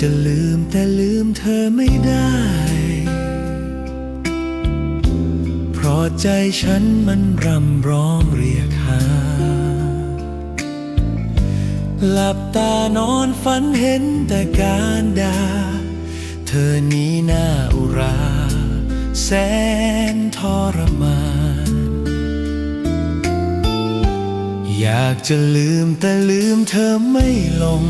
จะลืมแต่ลืมเธอไม่ได้ เพราะใจฉันมันรำร้องเรียกหา หลับตานอนฝันเห็นแต่การดาเธอนี้น่าอุรา แสนทรมาน อยากจะลืมแต่ลืมเธอไม่ลง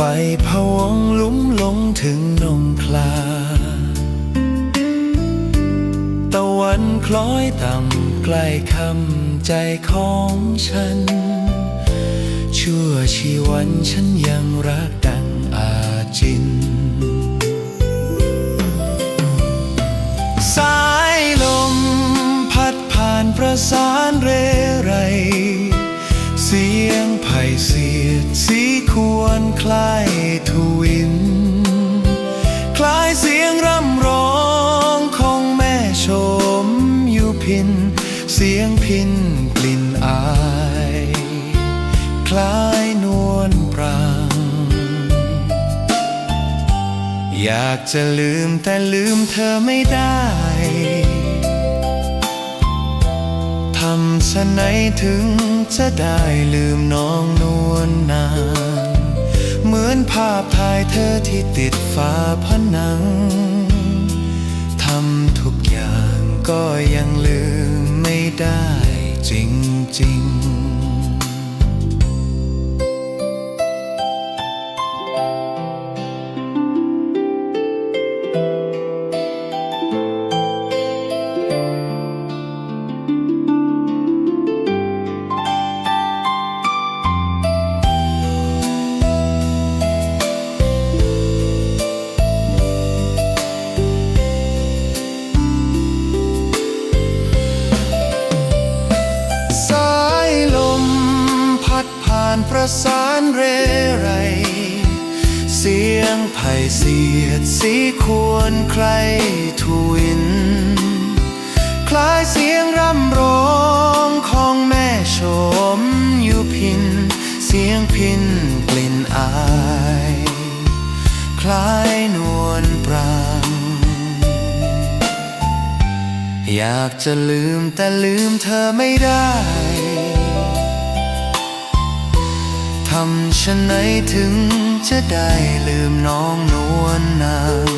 ไฟพะวงลุ่มลงถึงนงคลา ตะวันคล้อยต่ำใกล้คำใจของฉัน ชั่วชีวันฉันยังรักดังอาจิน สายลมพัดผ่านประสา เสียงไผ่เสียดสีควรคล้ายทวิน คล้ายเสียงร่ำร้องของแม่ชมอยู่พิน เสียงพินกลิ่นอาย คล้ายนวลปราง อยากจะลืมแต่ลืมเธอไม่ได้ำฉะไหนถึงจะได้ลืมน้องนวลนาง เหมือนภาพถ่ายเธอที่ติดฝาผนัง ทำทุกอย่างก็ยังลืมไม่ได้จริงๆ ประสานเรไร เสียงไผ่เสียดสีควรใครทวิน คล้ายเสียงร่ำร้องของแม่ชมอยู่พิน เสียงพินกลิ่นอาย คล้ายนวลปรางอยากจะลืมแต่ลืมเธอไม่ได้ำฉันไหนถึงจะได้ลืมน้องนวลนาง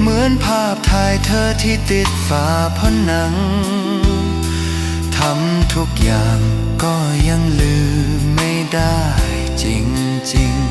เหมือนภาพถ่ายเธอที่ติดฝาผนัง ทำทุกอย่างก็ยังลืมไม่ได้จริงๆ